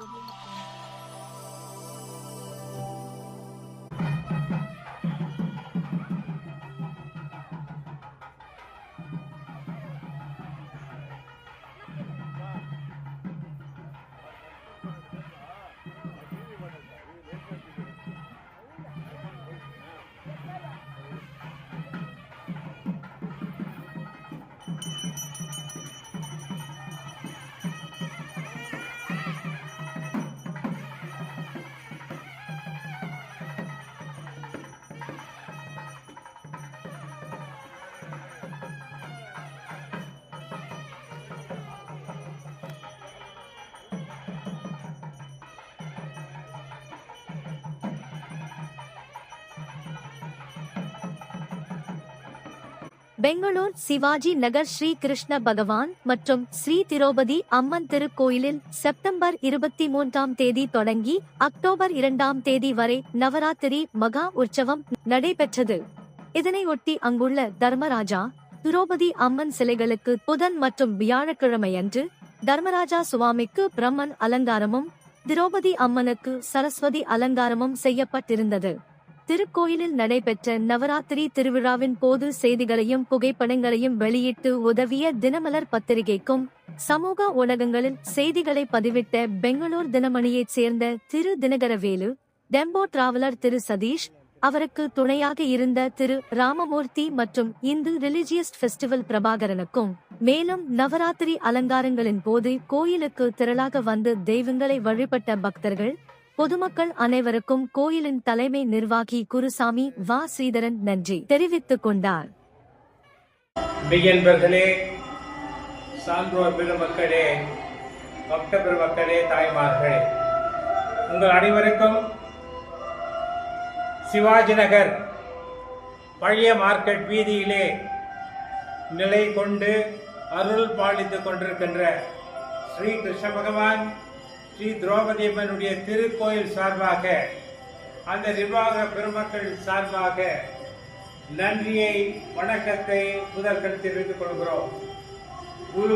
Globo Bangalore Shivaji Nagar Sri Krishna பகவான் மற்றும் ஸ்ரீ திரௌபதி அம்மன் திருக்கோயிலில் செப்டம்பர் இருபத்தி மூன்றாம் தேதி தொடங்கி அக்டோபர் இரண்டாம் தேதி வரை நவராத்திரி மகா உற்சவம் நடைபெற்றது. இதனையொட்டி அங்குள்ள தர்மராஜா திரௌபதி அம்மன் சிலைகளுக்கு புதன் மற்றும் வியாழக்கிழமையன்று தர்மராஜா சுவாமிக்கு பிரம்மன் அலங்காரமும் திரௌபதி அம்மனுக்கு சரஸ்வதி அலங்காரமும் செய்யப்பட்டிருந்தது. திருக்கோயிலில் நடைபெற்ற நவராத்திரி திருவிழாவின் போது செய்திகளையும் புகைப்படங்களையும் வெளியிட்டு உதவிய தினமலர் பத்திரிகைக்கும் சமூக ஊடகங்களில் செய்திகளை பதிவிட்ட பெங்களூர் தினமணியைச் சேர்ந்த திரு தினகரவேலு டெம்போ டிராவலர் திரு சதீஷ் அவருக்கு துணையாக இருந்த திரு ராமமூர்த்தி மற்றும் இந்து ரிலிஜியஸ் ஃபெஸ்டிவல் பிரபாகரனுக்கும் மேலும் நவராத்திரி அலங்காரங்களின் போது கோயிலுக்கு திரளாக வந்து தெய்வங்களை வழிபட்ட பக்தர்கள் பொதுமக்கள் அனைவருக்கும் கோயிலின் தலைமை நிர்வாகி குருசாமி வா. ஸ்ரீதரன் நன்றி தெரிவித்துக் கொண்டார். சான்றோர் பெருமக்களே பக்த பெருமக்களே தாய்மார்களே உங்கள் அனைவருக்கும் சிவாஜி நகர் பழைய மார்க்கெட் வீதியிலே நிலை கொண்டு அருள் பாலித்துக் கொண்டிருக்கின்ற ஸ்ரீ கிருஷ்ண பகவான் ஸ்ரீ திரௌபதி அம்மனுடைய திருக்கோயில் சார்பாக அந்த நிர்வாக பெருமக்கள் சார்பாக நன்றியை வணக்கத்தை முதற்கண் தெரிவித்துக் கொள்கிறோம்.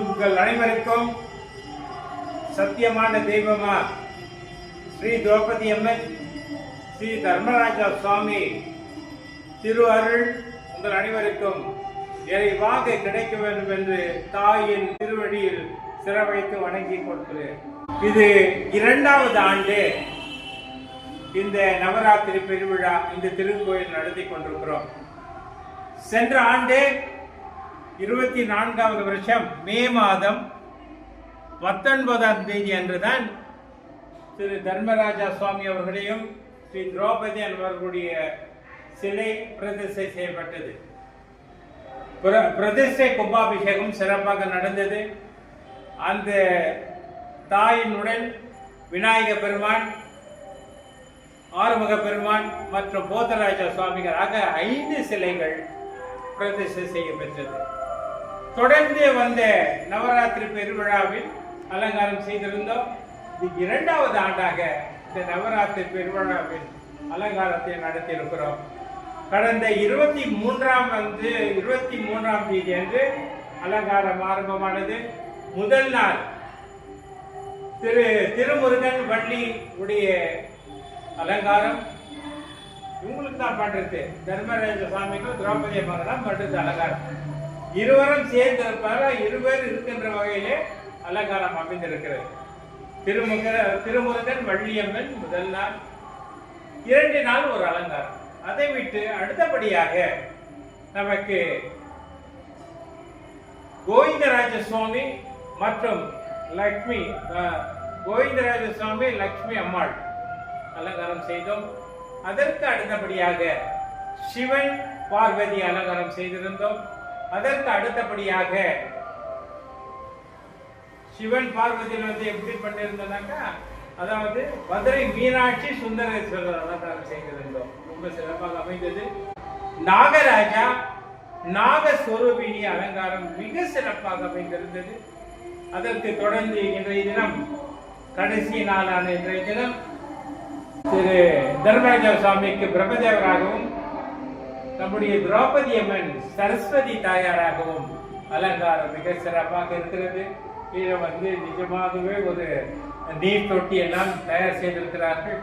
உங்கள் அனைவருக்கும் சத்தியமான தெய்வமா ஸ்ரீ திரௌபதி அம்மன் ஸ்ரீ தர்மராஜா சுவாமி திரு அருள் உங்கள் அனைவருக்கும் நிறைவாக கிடைக்க வேண்டும் என்று தாயின் திருவடியில் சிறவைத்து வணங்கி கொடுக்கிறேன் இது இரண்டாவது ஆண்டு இந்த நவராத்திரி பெருவிழா இந்த திருக்கோயில் நடத்தி கொண்டிருக்கிறோம். சென்ற ஆண்டு இருபத்தி நான்காவது வருஷம் மே மாதம் பத்தொன்பதாம் தேதி அன்றுதான் திரு தர்மராஜா சுவாமி அவர்களையும் ஸ்ரீ திரௌபதி அவர்களுடைய சிலை பிரதிஷ்டை செய்யப்பட்டது. பிர- பிரதிஷ்டை கும்பாபிஷேகம் சிறப்பாக நடந்தது. அந்த தாயினுடன் விநாயக பெருமான் ஆறுமுக பெருமான் மற்றும் போதராஜா சுவாமிகள் ஆக ஐந்து சிலைகள் பிரதிஷ்டை செய்யப்பெற்றது தொடர்ந்து வந்த நவராத்திரி பெருவிழாவில் அலங்காரம் செய்திருந்தோம். இது இரண்டாவது ஆண்டாக இந்த நவராத்திரி பெருவிழாவில் அலங்காரத்தை நடத்தியிருக்கிறோம். கடந்த இருபத்தி மூன்றாம் வந்து இருபத்தி மூன்றாம் தேதி அன்று அலங்காரம் ஆரம்பமானது. முதல் நாள் திரு திருமுருகன் வள்ளி உடைய அலங்காரம். இவங்களுக்கு தான் பண்றது தர்மராஜ சுவாமிக்கும் திரௌபதி அம்மாவுக்கு தான் பண்றது அலங்காரம். இருவரும் சேர்ந்திருப்பார இருவர் இருக்கின்ற வகையிலே அலங்காரம் அமைந்திருக்கிறது. திருமுக திருமுருகன் வள்ளியம்மன் முதல் நாள் இரண்டு நாள் ஒரு அலங்காரம். அதை விட்டு அடுத்தபடியாக நமக்கு கோவிந்தராஜ சுவாமி மற்றும் லக்ஷ்மி கோவிந்தராஜ சுவாமி லக்ஷ்மி அம்மாள். அலங்காரம் செய்தோம். அதற்கு அடுத்தபடியாக சிவன் பார்வதி அலங்காரம் செய்திருந்தோம். அதற்கு அடுத்தபடியாக சிவன் பார்வதியில் வந்து எப்படி பண்ணியிருந்தோம்னாக்கா அதாவது மதுரை மீனாட்சி சுந்தரேஸ்வரர் அலங்காரம் செய்திருந்தோம். ரொம்ப சிறப்பாக அமைந்தது. நாகராஜா நாகஸ்வரூபிணி அலங்காரம் மிக சிறப்பாக அமைந்திருந்தது. அதற்கு தொடர்ந்து இன்றைய தினம் கடைசி நாளான இன்றைய தினம் திரு தர்மராஜா சுவாமிக்கு பிரம்மதேவராகவும் நம்முடைய திரௌபதி அம்மன் சரஸ்வதி தாயாராகவும் அலங்காரம் மிக சிறப்பாக இருக்கிறது. கீழே வந்து நிஜமாகவே ஒரு நீர் தொட்டி எல்லாம் தயார் செய்திருக்கிறார்கள்.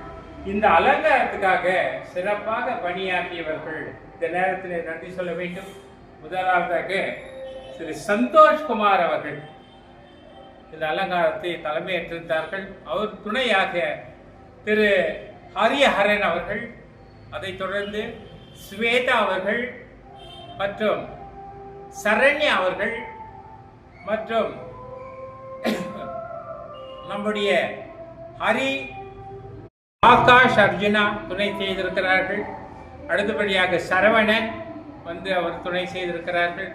இந்த அலங்காரத்துக்காக சிறப்பாக பணியாற்றியவர்கள் இந்த நேரத்தில் நன்றி சொல்ல வேண்டும். முதலாவதாக திரு சந்தோஷ்குமார் அவர்கள் இந்த அலங்காரத்தை தலைமையேற்றிருந்தார்கள் அவர் துணையாக திரு ஹரியஹரன் அவர்கள் அதைத் தொடர்ந்து ஸ்வேதா அவர்கள் மற்றும் சரண்யா அவர்கள் மற்றும் நம்முடைய ஹரி ஆகாஷ் அர்ஜுனா துணை செய்திருக்கிறார்கள். அடுத்தபடியாக சரவணன் வந்து அவர் துணை செய்திருக்கிறார்கள்.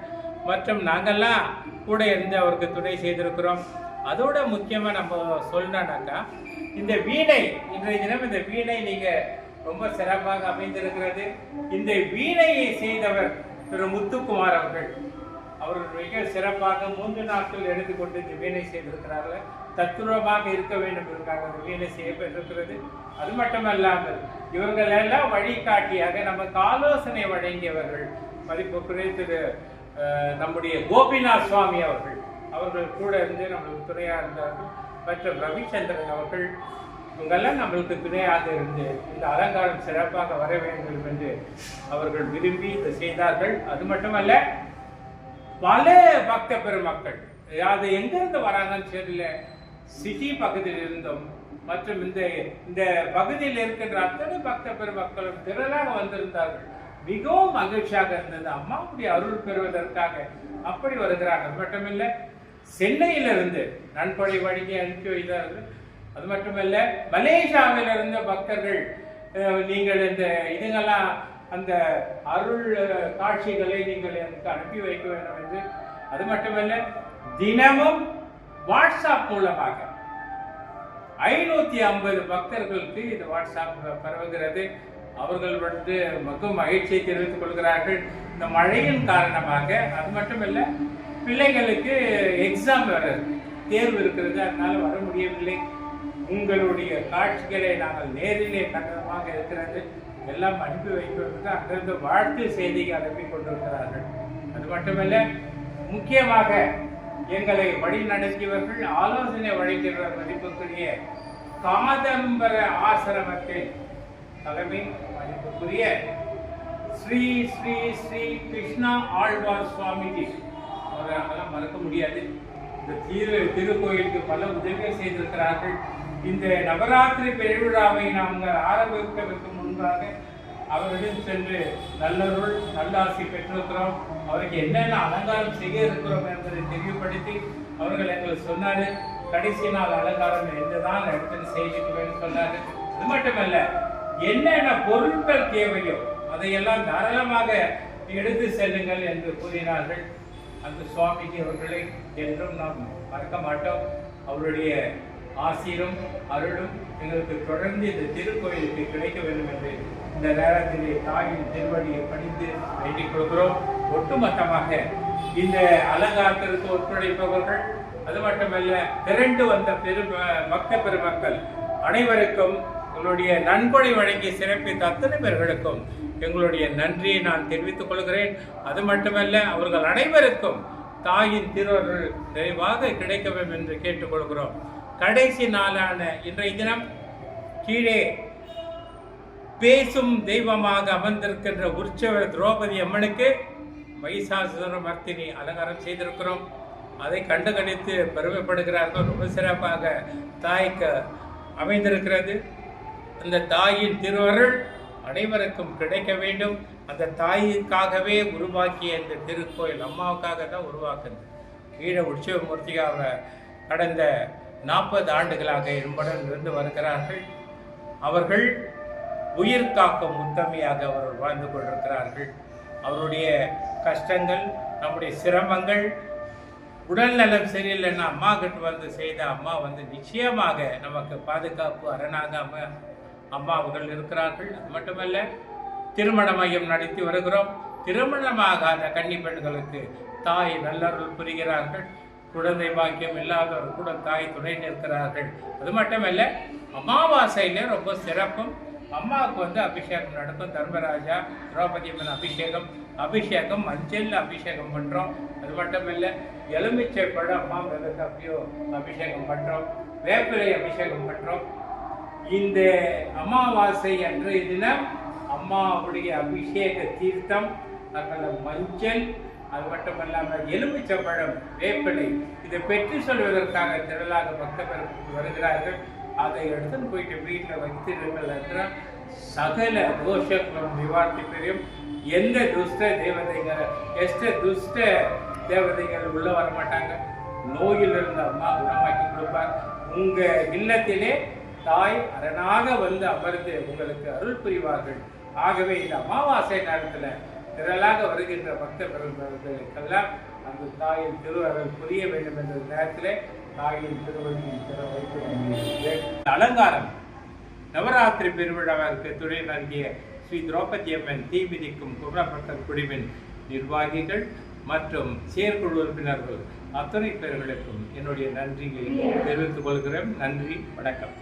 மற்றும் நாங்கள்லாம் கூட இருந்து அவருக்கு துணை செய்திருக்கிறோம். அதோட முக்கியமாக நம்ம சொல்லணும்னாக்கா இந்த வீணை இன்றைய தினம் இந்த வீணை நீங்கள் ரொம்ப சிறப்பாக அமைந்திருக்கிறது. இந்த வீணையை செய்தவர் திரு முத்துக்குமார் அவர்கள். அவர்கள் மிக சிறப்பாக மூன்று நாட்கள் எடுத்துக்கொண்டு இந்த வீணை செய்திருக்கிறார்கள். தத்ரூபமாக இருக்க வேண்டும் என்பதற்காக அந்த வீணை செய்யப்பட்டிருக்கிறது. அது மட்டுமல்லாமல் இவர்கள் எல்லாம் வழிகாட்டியாக நமக்கு ஆலோசனை வழங்கியவர்கள் மதிப்புக்குரிய திரு நம்முடைய கோபிநாத் சுவாமி அவர்கள். அவர்கள் கூட இருந்து நம்மளுக்கு துணையாக இருந்தார்கள். மற்றும் ரவிச்சந்திரன் அவர்கள் இவங்கெல்லாம் நம்மளுக்கு துணையாக இருந்து இந்த அலங்காரம் சிறப்பாக வர வேண்டும் என்று அவர்கள் விரும்பி இதை செய்தார்கள். அது மட்டுமல்ல பல பக்த பெருமக்கள் அது எங்கிருந்து வராங்கன்னு தெரியல. சிட்டி பகுதியில் இருந்தும் மற்றும் இந்த இந்த பகுதியில் இருக்கின்ற அத்தனை பக்த பெருமக்களும் திரளாக வந்திருந்தார்கள். மிகவும் மகிழ்ச்சியாக இருந்தது. அம்மாவுடைய அருள் பெறுவதற்காக அப்படி வருகிறார்கள். மட்டுமில்லை சென்னையிலிருந்து நன்கொடை வழங்கி அனுப்பி வைத்தார்கள். அது மட்டுமல்ல மலேசியாவில் இருந்த பக்தர்கள் நீங்கள் இந்த இதுங்கெல்லாம் அந்த அருள் காட்சிகளை நீங்கள் எனக்கு அனுப்பி வைக்க வேண்டும் என்று. அது மட்டுமல்ல தினமும் வாட்ஸ்அப் மூலமாக ஐநூத்தி ஐம்பது பக்தர்களுக்கு இது வாட்ஸ்அப் பரவுகிறது. அவர்கள் வந்து மிகவும் மகிழ்ச்சியை தெரிவித்துக் கொள்கிறார்கள். இந்த மழையின் காரணமாக அது மட்டுமல்ல பிள்ளைகளுக்கு எக்ஸாம் வேறு தேர்வு இருக்கிறது அதனால் வர முடியவில்லை. உங்களுடைய காட்சிகளை நாங்கள் நேரிலே கண்டனமாக இருக்கிறது. எல்லாம் அனுப்பி வைப்பதற்கு அங்கிருந்து வாழ்த்து செய்தியை அனுப்பி கொண்டிருக்கிறார்கள். அது மட்டுமல்ல முக்கியமாக எங்களை வழி நடத்தியவர்கள் ஆலோசனை வழங்குகிற மதிப்புக்குரிய காதம்பர ஆசிரமத்தின் தலைமை மதிப்புக்குரிய ஸ்ரீ ஸ்ரீ ஸ்ரீ கிருஷ்ணா ஆழ்வார் சுவாமிஜி அவரை அதெல்லாம் மறக்க முடியாது. இந்த திரு திருக்கோயிலுக்கு பல உதவிகள் செய்திருக்கிறார்கள். இந்த நவராத்திரி பெருவிழாவை நாங்கள் ஆரம்பிப்பதற்கு முன்பாக அவரிடம் சென்று நல்லருள் நல்லாசி பெற்றிருக்கிறோம். அவருக்கு என்னென்ன அலங்காரம் செய்ய இருக்கிறோம் என்பதை தெளிவுபடுத்தி அவர்கள் எங்களுக்கு சொன்னார். கடைசி நாள் அலங்காரம் என்றுதான் எடுத்து இடத்துல சொன்னார் சொன்னாரு. அது மட்டுமல்ல என்னென்ன பொருட்கள் தேவையோ அதையெல்லாம் தாராளமாக எடுத்து செல்லுங்கள் என்று கூறினார்கள். அந்த சுவாமிஜி அவர்களை என்றும் நாம் மறக்க மாட்டோம். அவருடைய ஆசீரும் அருளும் எங்களுக்கு தொடர்ந்து இந்த திருக்கோயிலுக்கு கிடைக்க வேண்டும் என்று இந்த நேரத்திலே தாயின் திருவடியை பணிந்து வேண்டிக் கொள்கிறோம். ஒட்டுமொத்தமாக இந்த அலங்காரத்திற்கு ஒத்துழைப்பவர்கள் அது மட்டுமல்ல திரண்டு வந்த பெரு பக்த பெருமக்கள் அனைவருக்கும் உங்களுடைய நன்கொடை வழங்கி சிறப்பித்த அத்தனை பேர்களுக்கும் எங்களுடைய நன்றியை நான் தெரிவித்துக் கொள்கிறேன். அது மட்டுமல்ல அவர்கள் அனைவருக்கும் தாயின் திருவருள் நிறைவாக கிடைக்க வேண்டும் என்று கேட்டுக்கொள்கிறோம். கடைசி நாளான இன்றைய தினம் கீழே பேசும் தெய்வமாக அமர்ந்திருக்கின்ற உற்சவர் திரௌபதி அம்மனுக்கு மைசாசுர மர்த்தினி அலங்காரம் செய்திருக்கிறோம். அதை கண்டு கணித்து பெருமைப்படுகிறார்கள். ரொம்ப சிறப்பாக தாய்க்கு அமைந்திருக்கிறது. அந்த தாயின் திருவருள் அனைவருக்கும் கிடைக்க வேண்டும். அந்த தாய்க்காகவே உருவாக்கிய இந்த திருக்கோயில் அம்மாவுக்காக தான் உருவாக்குது. ஈழ உற்சவமூர்த்தியாக கடந்த நாற்பது ஆண்டுகளாக இரும்புடன் இருந்து வருகிறார்கள். அவர்கள் உயிர் காக்கும் உத்தமையாக அவர்கள் வாழ்ந்து கொண்டிருக்கிறார்கள். அவருடைய கஷ்டங்கள் நம்முடைய சிரமங்கள் உடல் நலம் சரியில்லைன்னா அம்மா கிட்ட வந்து செய்த அம்மா வந்து நிச்சயமாக நமக்கு பாதுகாப்பு அரணாக அம்மா அவர்கள் இருக்கிறார்கள். அது மட்டுமல்ல திருமண மையம் நடத்தி வருகிறோம். திருமணமாகாத கன்னி பெண்களுக்கு தாய் நல்லருள் புரிகிறார்கள். குழந்தை பாக்கியம் இல்லாதவர் கூட தாய் துணை நிற்கிறார்கள். அது மட்டுமல்ல அமாவாசையில ரொம்ப சிறப்பும். அம்மாவுக்கு வந்து அபிஷேகம் நடக்கும். தர்மராஜா திரௌபதி அம்மன் அபிஷேகம் அபிஷேகம் மஞ்சள் அபிஷேகம் பண்றோம். அது மட்டும் இல்லை எலுமிச்சை பழம் அம்மா மேலுக்கு அப்படியோ அபிஷேகம் பண்ணுறோம் வேப்பிலை அபிஷேகம் பண்ணுறோம் இந்த அமாவாசை அன்றைய தினம் அம்மாவுடைய அபிஷேக தீர்த்தம் அதில் மஞ்சள் அது மட்டும் இல்லாமல் எலுமிச்சம்பழம் வேப்பிலை இதை பெற்று சொல்வதற்காக திரளாக பக்தர்கள் வருகிறார்கள். அதை எடுத்துன்னு போயிட்டு வீட்டில் வைத்திருங்கள் என்றால் சகல தோஷங்களும் நிவாரணி பெரியும் எந்த துஷ்ட தேவதைகள் எஸ்ட துஷ்ட தேவதைகள் உள்ள வர மாட்டாங்க நோயிலிருந்து அம்மா குணமாக்கி கொடுப்பார். உங்கள் இல்லத்திலே தாய் அரணாக வந்து அமர்ந்து உங்களுக்கு அருள் புரிவார்கள். ஆகவே இந்த அமாவாசை நேரத்துல திரளாக வருகின்ற பக்த பெருமக்களுக்கெல்லாம் அந்த தாயின் திருவருள் புரிய வேண்டும் என்ற நேரத்திலே தாயின் திருவள்ளியின் திற வைத்து அலங்காரம் நவராத்திரி பெருவிழாவிற்கு துணை நல்கிய ஸ்ரீ திரௌபதி அம்மன் தீ மிதிக்கும் குமரப்பட்டர் குழுவின் நிர்வாகிகள் மற்றும் செயற்குழு உறுப்பினர்கள் அத்தனை பேர்களுக்கும் என்னுடைய நன்றியை தெரிவித்துக் கொள்கிறேன். நன்றி வணக்கம்.